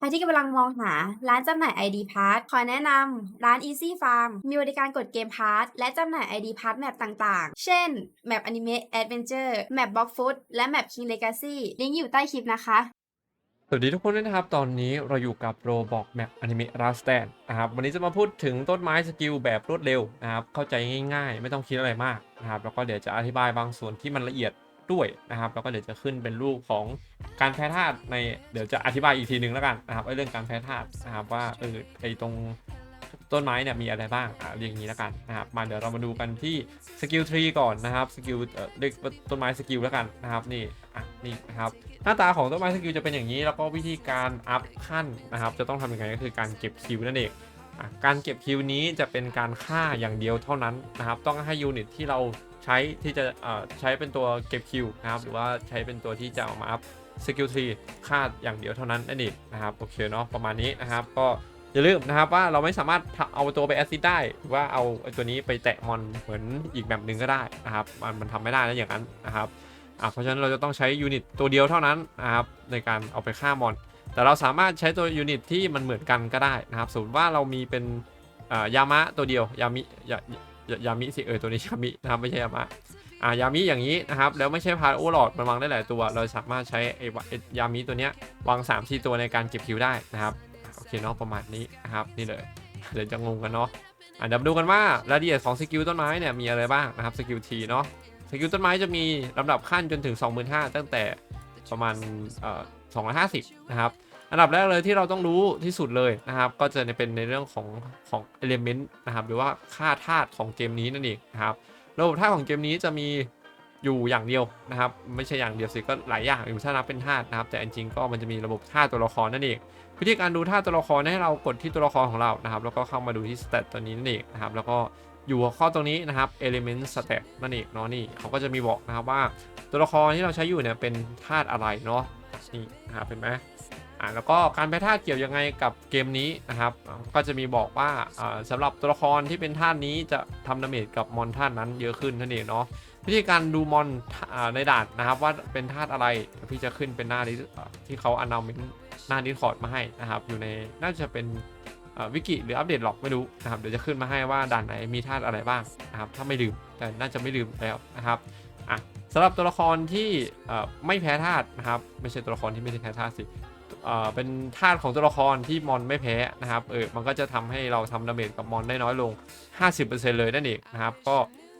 ใครที่กำลังมองหาร้านจำหน่าย ID Pass ขอแนะนำร้าน Easy Farm มีบริการกดเกม Pass และจำหน่าย ID Pass แมปต่างๆ เช่น แมป Anime Adventure แมป Block Food และแมป King Legacy ลิงก์อยู่ใต้คลิปนะคะ สวัสดีทุกคนด้วยนะครับ ตอนนี้เราอยู่กับโรบอกแมปอนิเมะราสแตนนะครับวันนี้จะมาพูดถึงต้นไม้สกิลแบบรวดเร็วนะครับเข้าใจง่ายๆ ไม่ต้องคิดอะไรมากนะครับแล้วก็เดี๋ยวจะอธิบายบางส่วนที่มันละเอียด ด้วยนะครับแล้วก็เดี๋ยวจะขึ้นเป็นรูปของการแพ้ธาตุในเดี๋ยวจะอธิบายอีกทีหนึ่งแล้วกันนะครับเรื่องการแพ้ธาตุนะครับว่าเออไอตรงต้นไม้เนี่ยมีอะไรบ้างอะเรียกอย่างนี้แล้วกันนะครับมาเดี๋ยวเรามาดูกันที่สกิลทรีก่อนนะครับสกิลเอ่อเรียกต้นไม้สกิลแล้วกันนะครับนี่อะนี่นะครับหน้าตาของต้นไม้สกิลจะเป็นอย่างนี้ แล้วก็วิธีการอัพขั้นนะครับ จะต้องทำยังไงก็คือการเก็บคิวนั่นเองการเก็บคิวนี้จะเป็นการฆ่าอย่างเดียวเท่านั้นนะครับ ต้องให้ยูนิตที่เรา ใช้ที่จะใช้เป็นตัวเก็บคิวนะครับ หรือว่าใช้เป็นตัวที่จะเอามาอัพสกิลทรีฆ่าอย่างเดียวเท่านั้นนั่นเองนะครับโอเคเนาะประมาณนี้นะครับ ก็อย่าลืมนะครับว่าเราไม่สามารถเอาตัวไปแอสซิดได้หรือว่าเอาตัวนี้ไปแตะมอนเหมือนอีกแบบหนึ่งก็ได้นะครับ มันมันทำไม่ได้นะอย่างนั้นนะครับอะเพราะฉะนั้นเราจะต้องใช้ยูนิตตัวเดียวเท่านั้นนะครับในการเอาไปฆ่ามอน แต่เราสามารถใช้ตัวยูนิตที่มันเหมือนกันก็ได้นะครับสมมติว่าเรามีเป็นยามะตัวเดียวยามิ ยามิสิเออตัวนี้ยามินะครับไม่ใช่ยามะอ่ายามิอย่างนี้นะครับแล้วไม่ใช่พาโอหลอดมันวางได้หลายตัว เราสามารถใช้ไอ้ยามิตัวเนี้ยวาง3 4ตัวในการเก็บคิวได้นะครับโอเคเนาะประมาณนี้นะครับนี่เลยเดี๋ยวจะงงกันเนาะอะเดี๋ยวมาดูกันว่ารายละเอียดของสกิลต้นไม้เนี่ยมีอะไรบ้างนะครับสกิลทีเนาะสกิลต้นไม้จะมีลำดับขั้นจนถึง 25,000 ตั้งแต่ประมาณเอ่อ250 นะครับ อันดับแรกเลยที่เราต้องรู้ที่สุดเลยนะครับ ก็จะเป็นในเรื่องของของเอลิเมนต์นะครับ หรือว่าค่าธาตุของเกมนี้นั่นเองนะครับระบบธาตุของเกมนี้จะมีอยู่อย่างเดียวนะครับ ไม่ใช่อย่างเดียวสิก็หลายอย่างอยู่ถ้านับเป็นธาตุนะครับ แต่จริงก็มันจะมีระบบธาตุตัวละครนั่นเองวิธีการดูธาตุตัวละครให้เรากดที่ตัวละครของเรานะครับ แล้วก็เข้ามาดูที่สเตตตัวนี้นั่นเองนะครับ แล้วก็อยู่หัวข้อตรงนี้นะครับ element stat นั่นเองเนาะนี่เขาก็จะมีบอกนะครับว่าตัวละครที่เราใช้อยู่เนี่ยเป็นธาตุอะไรเนาะนี่นะครับเห็นไหม อ่าแล้วก็การแพ้ธาตุเกี่ยวยังไงกับเกมนี้นะครับ ก็จะมีบอกว่าอ่าสำหรับตัวละครที่เป็นธาตุนี้จะทำดาเมจกับมอนธาตุนั้นเยอะขึ้นนั่นเองเนาะวิธีการดูมอนในด่านนะครับว่าเป็นธาตุอะไรพี่จะขึ้นเป็นหน้าที่ที่เขาอนามหน้าดิสคอร์ดมาให้นะครับ อยู่ในน่าจะเป็นวิกิหรืออัปเดตหรอกไม่รู้นะครับเดี๋ยวจะขึ้นมาให้ว่าด่านไหนมีธาตุอะไรบ้างนะครับถ้าไม่ลืมแต่น่าจะไม่ลืมแล้วนะครับอะสำหรับตัวละครที่ไม่แพ้ธาตุนะครับ ไม่ใช่ตัวละครที่ไม่ได้แพ้ธาตุสิ เออเป็นธาตุของตัวละครที่มอนไม่แพ้นะครับเออมันก็จะทำให้เราทำดาเมจกับมอนได้น้อยลง 50%เลยนั่นเองนะครับก็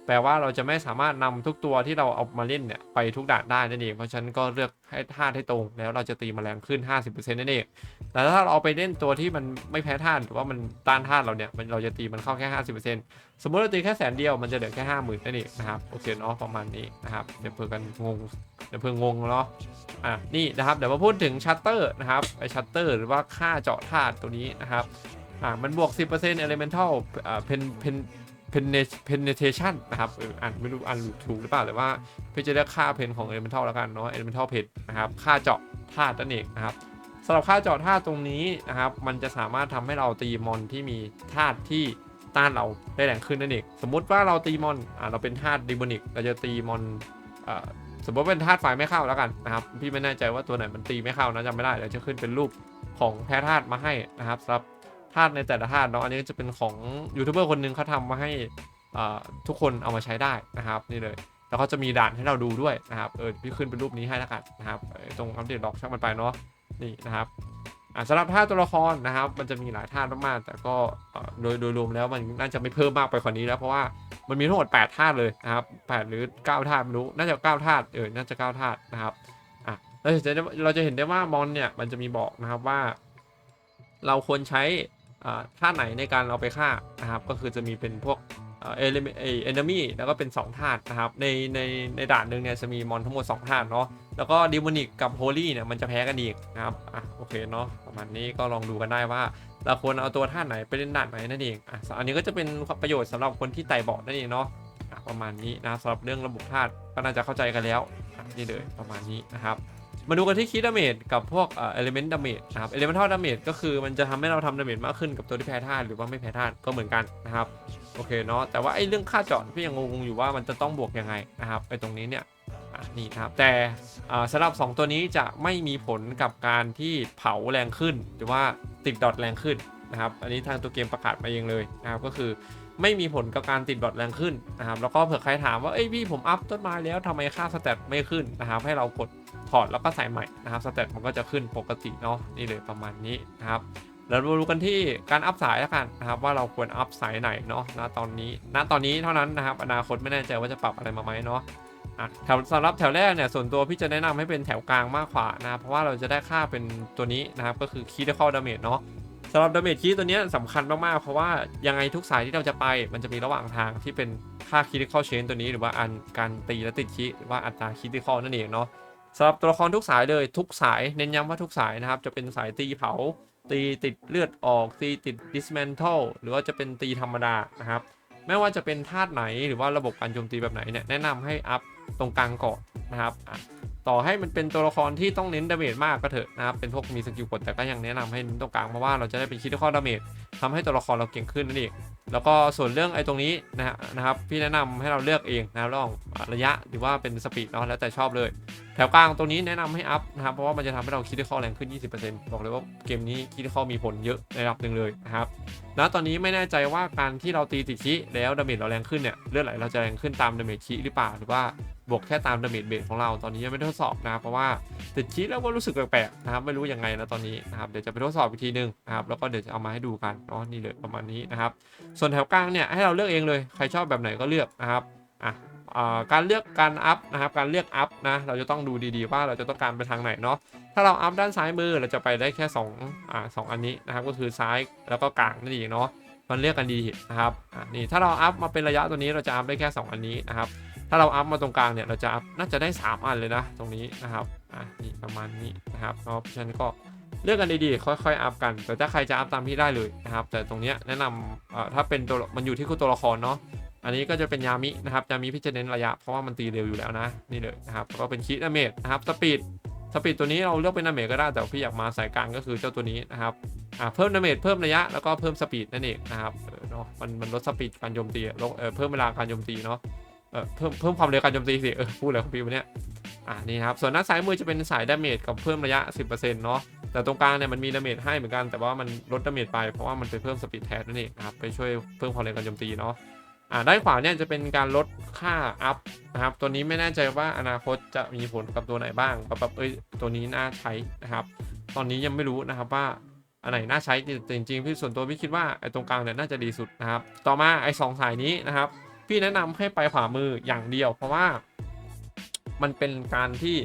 แปลว่าเราจะไม่สามารถนำทุกตัวที่เราเอามาเล่นเนี่ยไปทุกด่านได้นั่นเองเพราะฉะนั้นก็เลือกให้ธาตุให้ตรงแล้วเราจะตีแมลงขึ้น 50%นั่นเองแต่ถ้าเราเอาไปเล่นตัวที่มันไม่แพ้ธาตุหรือว่ามันต้านธาตุเราเนี่ยมันเราจะตีมันเข้าแค่ 50%สมมติเราตีแค่แสนเดียวมันจะเหลือแค่ห้าหมื่นนั่นเองนะครับโอเคเนาะประมาณนี้นะครับเดี๋ยวเพื่อกันงง เดี๋ยวเพื่องงเนาะอะนี่นะครับเดี๋ยวมาพูดถึงชัตเตอร์นะครับไอชัตเตอร์หรือว่าค่าเจาะธาตุตัวนี้นะครับอะมันบวก 10% elemental อ่า pen pen penetration นะครับอ่านไม่รู้อ่านถูกหรือเปล่าแต่ว่าพี่จะเรียกค่าเพนของ elemental แล้วกันเนาะ elemental pen นะครับค่าเจาะธาตุนั่นเองนะครับสำหรับค่าเจาะธาตุตรงนี้นะครับ มันจะสามารถทำให้เราตีมอนที่มีธาตุที่ต้านเราได้แรงขึ้นนั่นเอง สมมุติว่าเราตีมอนอ่าเราเป็นธาตุดิโมนิกเราจะตีมอนอ่า สมมติเป็นธาตุไฟไม่เข้าแล้วกันนะครับ พี่ไม่แน่ใจว่าตัวไหนมันตีไม่เข้านะจำไม่ได้เดี๋ยวจะขึ้นเป็นรูปของแพ้ธาตุมาให้นะครับสำหรับธาตุในแต่ละธาตุเนาะอันนี้จะเป็นของยูทูบเบอร์คนหนึ่งเขาทำมาให้ทุกคนเอามาใช้ได้นะครับนี่เลยแล้วเขาจะมีด่านให้เราดูด้วยนะครับเออพี่ขึ้นเป็นรูปนี้ให้แล้วกันนะครับตรงอัปเดตล็อกช่างมันไปเนาะนี่นะครับ อะสำหรับท่าตัวละครนะครับ มันจะมีหลายท่ามากๆแต่ก็โดยโดยรวมแล้วมันน่าจะไม่เพิ่มมากไปกว่านี้แล้วเพราะว่ามันมีทั้งหมด8ท่าเลยนะครับ8หรือ 9ท่าไม่รู้น่าจะ9ท่าเออน่าจะ9ท่านะครับอะเราจะเราจะเห็นได้ว่ามอนเนี่ยมันจะมีบอกนะครับว่า เราควรใช้อ่าท่าไหนในการเอาไปฆ่านะครับ ก็คือจะมีเป็นพวก เอเลิเอเอนมี่แล้วก็เป็น 2 ธาตุนะครับ ในในในด่านหนึ่งเนี่ยจะมีมอนทั้งหมด 2 ธาตุเนาะแล้วก็ดิมอนิกกับโฮลี่เนี่ยมันจะแพ้กันอีกนะครับอะโอเคเนาะประมาณนี้ก็ลองดูกันได้ว่าเราควรเอาตัวท่าไหนไปเล่นด่านไหนนั่นเองอะอันนี้ก็จะเป็นประโยชน์สำหรับคนที่ไต่เบาะนั่นเองเนาะะประมาณนี้นะสำหรับเรื่องระบบธาตุก็น่าจะเข้าใจกันแล้วนี่เลยประมาณนี้นะครับ มาดูกันที่คีดาเมจกับพวกเอ่อ element damage นะครับ elemental damage ก็คือมันจะทำให้เราทำดาเมจมากขึ้นกับตัวที่แพ้ธาตุหรือว่าไม่แพ้ธาตุก็เหมือนกันนะครับโอเคเนาะแต่ว่าไอ้เรื่องค่าเจาะพี่ยังงงอยู่ว่ามันจะต้องบวกยังไงนะครับไอ้ตรงนี้เนี่ยนี่นะครับแต่สำหรับ 2 ตัวนี้จะไม่มีผลกับการที่เผาแรงขึ้น หรือว่าติดดอทแรงขึ้นนะครับอันนี้ทางตัวเกมประกาศมาเองเลยนะครับก็คือไม่มีผลกับการติดดอทแรงขึ้นนะครับแล้วก็เผื่อใครถามว่าเอ้ยพี่ผมอัพต้นไม้แล้วทำไมค่าสเตตไม่ขึ้นนะครับให้เรากด ถอดแล้วก็ใส่ใหม่นะครับสเตตมันก็จะขึ้นปกติเนาะนี่เลยประมาณนี้นะครับแล้วมาดูกันที่การอัพสายแล้วกันนะครับว่าเราควรอัพสายไหนเนาะณตอนนี้ณตอนนี้เท่านั้นนะครับ อนาคตไม่แน่ใจว่าจะปรับอะไรมาไหมเนาะอะแถวสำหรับแถวแรกเนี่ยส่วนตัวพี่จะแนะนำให้เป็นแถวกลางมากกว่านะครับเพราะว่าเราจะได้ค่าเป็นตัวนี้นะครับก็คือ critical damage เนาะสำหรับ damage key ตัวนี้ยสำคัญมากๆเพราะว่ายังไงทุกสายที่เราจะไป มันจะมีระหว่างทางที่เป็นค่า critical chain ตัวนี้ หรือว่าอันการตีและติดคีหรือว่าอัตรา critical นั่นเองเนาะ สำหรับตัวละครทุกสายเลยทุกสายเน้นย้ำว่าทุกสายนะครับ จะเป็นสายตีเผา ตีติดเลือดออก ตีติด dismantle หรือว่าจะเป็นตีธรรมดานะครับไม่ว่าจะเป็นธาตุไหนหรือว่าระบบการโจมตีแบบไหนเนี่ยแนะนำให้อัพตรงกลางก่อนนะครับต่อให้มันเป็นตัวละครที่ต้องเน้นดาเมจมากก็เถอะนะครับเป็นพวกมีสกิลกดแต่ก็ยังแนะนำให้เน้นตรงกลางเพราะว่าเราจะได้เป็นคิดข้อดาเมจ ทำให้ตัวละครเราเก่งขึ้นนั่นเองแล้วก็ส่วนเรื่องไอ้ตรงนี้นะฮะนะครับพี่แนะนำให้เราเลือกเองนะครับระหว่างระยะหรือว่าเป็นสปีดเนาะแล้วแต่ชอบเลย แถวกลางตรงนี้แนะนำให้อัพนะครับเพราะว่ามันจะทำให้เราคิดได้ข้อแรงขึ้น 20%บอกเลยว่าเกมนี้คิดได้ข้อมีผลเยอะในระดับหนึ่งเลยนะครับแล้วตอนนี้ไม่แน่ใจว่าการที่เราตีติดชิแล้วดาเมจเราแรงขึ้นเนี่ยเลือดไหลเราจะแรงขึ้นตามดาเมจชิหรือเปล่าหรือว่าบวกแค่ตามดาเมจเบสของเราตอนนี้ยังไม่ทดสอบนะครับเพราะว่าติดชิแล้วก็รู้สึกแปลกๆนะครับไม่รู้ยังไงนะตอนนี้นะครับเดี๋ยวจะไปทดสอบอีกทีนึงนะครับแล้วก็เดี๋ยวจะเอามาให้ดูกันเนาะนี่เลยประมาณนี้นะครับ ส่วนแถวกลางเนี่ยให้เราเลือกเองเลยใครชอบแบบไหนก็เลือกนะครับอะอ่าการเลือกการอัพนะครับการเลือกอัพนะเราจะต้องดูดีๆว่าเราจะต้องการไปทางไหนเนาะถ้าเราอัพด้านซ้ายมือเราจะไปได้แค่2อ่าสองอันนี้นะครับก็คือซ้ายแล้วก็กลางนั่นเองเนาะมันเลือกกันดีนะครับอ่านี่ถ้าเราอัพมาเป็นระยะตัวนี้เราจะอัพได้แค่ 2 อันนี้นะครับถ้าเราอัพมาตรงกลางเนี่ยเราจะอัพน่าจะได้ 3 อันเลยนะตรงนี้นะครับอ่านี่ประมาณนี้นะครับเนาะเพราะฉะนั้นก็ เลือกกันดีๆ ค่อยๆ อัพกัน แต่ถ้าใครจะอัพตามที่ได้เลยนะครับ แต่ตรงนี้แนะนำถ้าเป็นตัวมันอยู่ที่คู่ตัวละครเนาะ อันนี้ก็จะเป็นยามินะครับ ยามิพี่จะเน้นระยะ เพราะว่ามันตีเร็วอยู่แล้วนะ นี่เลยนะครับ ก็เป็นคิดาเมจนะครับ สปีด สปีดตัวนี้เราเลือกเป็นดาเมจก็ได้ แต่พี่อยากมาสายกลางก็คือเจ้าตัวนี้นะครับ อ่า เพิ่มดาเมจเพิ่มระยะ แล้วก็เพิ่มสปีดนั่นเองนะครับ เนาะ มันมันลดสปีดการโจมตีลดเพิ่มเวลาการโจมตีเนาะเออเพิ่มเพิ่มความเร็วการโจมตีสิ เออพูดอะไรของพี่วะเนี่ยอ่านี่ครับ ส่วนด้านซ้ายมือจะเป็นสายดาเมจกับเพิ่มระยะ 10%เนาะ แต่ตรงกลางเนี่ยมันมีดาเมจให้เหมือนกันแต่ว่ามันลดดาเมจไปเพราะว่ามันไปเพิ่มสปีดแทนนั่นเองนะครับไปช่วยเพิ่มความเร็วการโจมตีเนาะอ่าด้านขวาเนี่ยจะเป็นการลดค่าอัพนะครับตัวนี้ไม่แน่ใจว่าอนาคตจะมีผลกับตัวไหนบ้างแบบแบบเอ้ยตัวนี้น่าใช้นะครับ ตอนนี้ยังไม่รู้นะครับว่าอันไหนน่าใช้แต่จริงๆพี่ส่วนตัวพี่คิดว่าไอ้ตรงกลางเนี่ยน่าจะดีสุดนะครับ ต่อมาไอ้สองสายนี้นะครับ พี่แนะนำให้ไปขวามืออย่างเดียว เพราะว่า มันเป็นการที่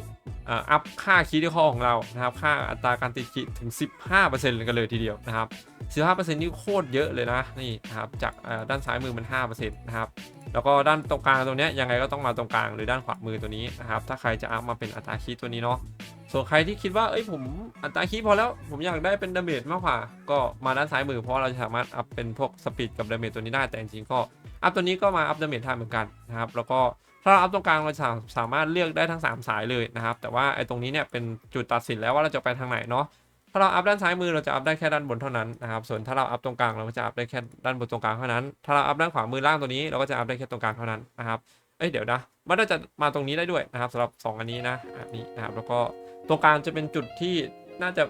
อัพค่าคีย์ที่ข้อของเรานะครับ ค่าอัตราการติดคีย์ถึง 15%เลยกันเลยทีเดียวนะครับ 15%นี่โคตรเยอะเลยนะนี่นะครับจากด้านซ้ายมือมัน5%นะครับแล้วก็ด้านตรงกลางตรงเนี้ยยังไงก็ต้องมาตรงกลางหรือด้านขวามือตัวนี้นะครับ ถ้าใครจะอัพมาเป็นอัตราคีย์ตัวนี้เนาะส่วนใครที่คิดว่าเอ้ยผมอัตราคีย์พอแล้วผมอยากได้เป็นดาเมจมากกว่า ก็มาด้านซ้ายมือเพราะเราจะสามารถอัพเป็นพวกสปีดกับดาเมจตัวนี้ได้แต่จริงๆก็ อัพตัวนี้ก็มาอัพดาเมจได้เหมือนกันนะครับ แล้วก็ถ้าเราอัพตรงกลางเราสาสามารถเลือกได้ทั้ง 3 สายเลยนะครับ แต่ว่าไอ้ตรงนี้เนี่ยเป็นจุดตัดสินแล้วว่าเราจะไปทางไหนเนาะ ถ้าเราอัพด้านซ้ายมือเราจะอัพได้แค่ด้านบนเท่านั้นนะครับ ส่วนถ้าเราอัพตรงกลางเราก็จะอัพได้แค่ด้านบนตรงกลางเท่านั้น ถ้าเราอัพด้านขวามือล่างตัวนี้เราก็จะอัพได้แค่ตรงกลางเท่านั้นนะครับ เอ้ยเดี๋ยวนะ มันน่าจะมาตรงนี้ได้ด้วยนะครับสำหรับ 2 อันนี้นะอันนี้นะครับแล้วก็ตรงกลางจะเป็นจุดที่น่าจะ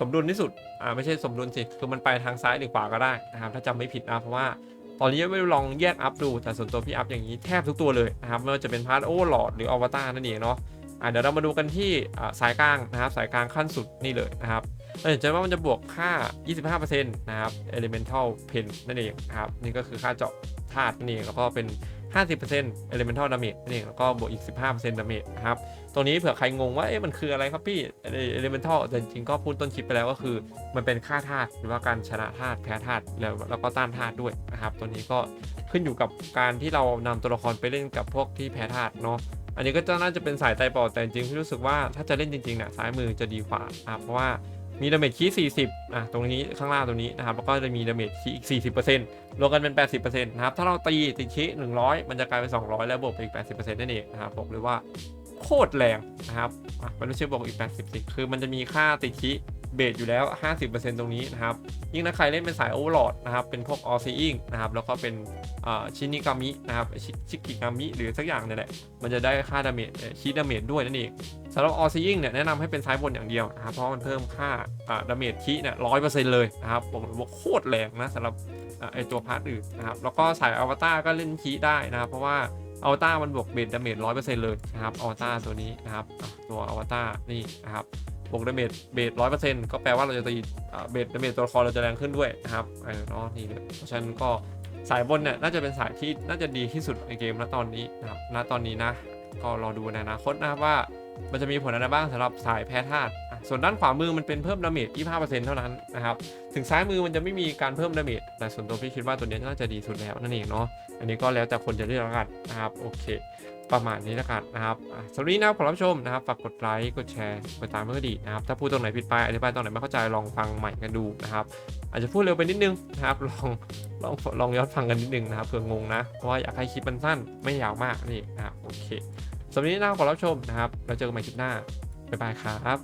สมดุลที่สุด อ่าไม่ใช่สมดุลสิ คือมันไปทางซ้ายหรือขวาก็ได้นะครับ ถ้าจำไม่ผิดนะ เพราะว่า ตอนนี้ยังไม่ลองแยกอัพดูแต่ส่วนตัวพี่อัพอย่างนี้แทบทุกตัวเลยนะครับไม่ว่าจะเป็นพาร์ทโอหลอดหรืออวตารนั่นเองเนาะเดี๋ยวเรามาดูกันที่สายกลางนะครับสายกลางขั้นสุดนี่เลยนะครับ เราเห็นใจว่ามันจะบวกค่า 25%นะครับ elemental pen นั่นเองครับนี่ก็คือค่าเจาะธาตุนั่นเองแล้วก็เป็น 50% elemental damage นั่นเองแล้วก็บวกอีก 15% damage นะครับตรงนี้เผื่อใครงงว่าเอ๊ะมันคืออะไรครับพี่ elemental แต่จริงๆก็พูดต้นคลิปไปแล้วก็คือ มันเป็นค่าธาตุหรือว่าการชนะธาตุแพ้ธาตุแล้วแล้วก็ต้านธาตุด้วยนะครับตัวนี้ก็ขึ้นอยู่กับการที่เรานำตัวละครไปเล่นกับพวกที่แพ้ธาตุเนาะอันนี้ก็จะน่าจะเป็นสายไตปอดแต่จริงๆพี่รู้สึกว่าถ้าจะเล่นจริงๆเนี่ยซ้ายมือจะดีกว่าเพราะว่า มีดาเมจคี40อะตรงนี้ข้างล่างตรงนี้นะครับแล้วก็จะมีดาเมจคีอีก 40%รวมกันเป็น 80%นะครับถ้าเราตีติดคี100 มันจะกลายเป็น 200 แล้วบวกไปอีก 80%นั่นเองนะครับบอกเลยว่าโคตรแรงนะครับอะมันไม่ใช่บวกอีก 80สิคือมันจะมีค่าติดคี เบสอยู่แล้ว 50%ตรงนี้นะครับ ยิ่งถ้าใครเล่นเป็นสายโอเวอร์ลอดนะครับ เป็นพวกออซีอิงนะครับ แล้วก็เป็นชินิกามินะครับ ชิกิกามิหรือสักอย่างนี่แหละ มันจะได้ค่าดาเมจคีดาเมจด้วยนั่นเองสำหรับออซีอิงเนี่ยแนะนำให้เป็นซ้ายบนอย่างเดียวนะครับ เพราะมันเพิ่มค่าดาเมจคีเนี่ยร้อยเปอร์เซ็นต์เลยนะครับบอกเลยว่าโคตรแรงนะสำหรับไอตัวพาร์ทอื่นนะครับ แล้วก็สายอวตารก็เล่นคีได้นะครับ เพราะว่าอวตารมันบวกเบสดาเมจร้อยเปอร์เซ็นต์เลยนะครับอวตารตัวนี้นะครับตัวอวตารนี่นะครับ บวกดาเมจเบสร้อยเปอร์เซ็นต์ก็แปลว่าเราจะตีเบสดาเมจตัวละครเราจะแรงขึ้นด้วยนะครับเออเนาะนี่เลยเพราะฉะนั้นก็สายบนเนี่ยน่าจะเป็นสายที่น่าจะดีที่สุดในเกมณตอนนี้นะครับณตอนนี้นะ ก็รอดูในอนาคตนะครับว่ามันจะมีผลอะไรบ้างสำหรับสายแพ้ธาตุส่วนด้านขวามือมันเป็นเพิ่มดาเมจ25%เท่านั้นนะครับ ถึงซ้ายมือมันจะไม่มีการเพิ่มดาเมจ แต่ส่วนตัวพี่คิดว่าตัวนี้น่าจะดีสุดแล้วนั่นเองเนาะ อันนี้ก็แล้วแต่คนจะเลือกแล้วกันนะครับ โอเค ประมาณนี้แล้วกันนะครับสำหรับนี้นะครับขอรับชมนะครับ ฝากกดไลค์ กดแชร์ กดตามเพื่อดีนะครับ ถ้าพูดตรงไหนผิดไป อธิบายตรงไหนไม่เข้าใจ ลองฟังใหม่กันดูนะครับ อาจจะพูดเร็วไปนิดนึงนะครับ ลอง ลอง ลองย้อนฟังกันนิดนึงนะครับ เผื่องงนะ เพราะว่าอยากให้คลิปมันสั้น ไม่ยาวมากนี่นะครับ โอเคสำหรับนี้นะครับขอรับชมนะครับ เราเจอกันใหม่คลิปหน้า บ๊ายบายครับ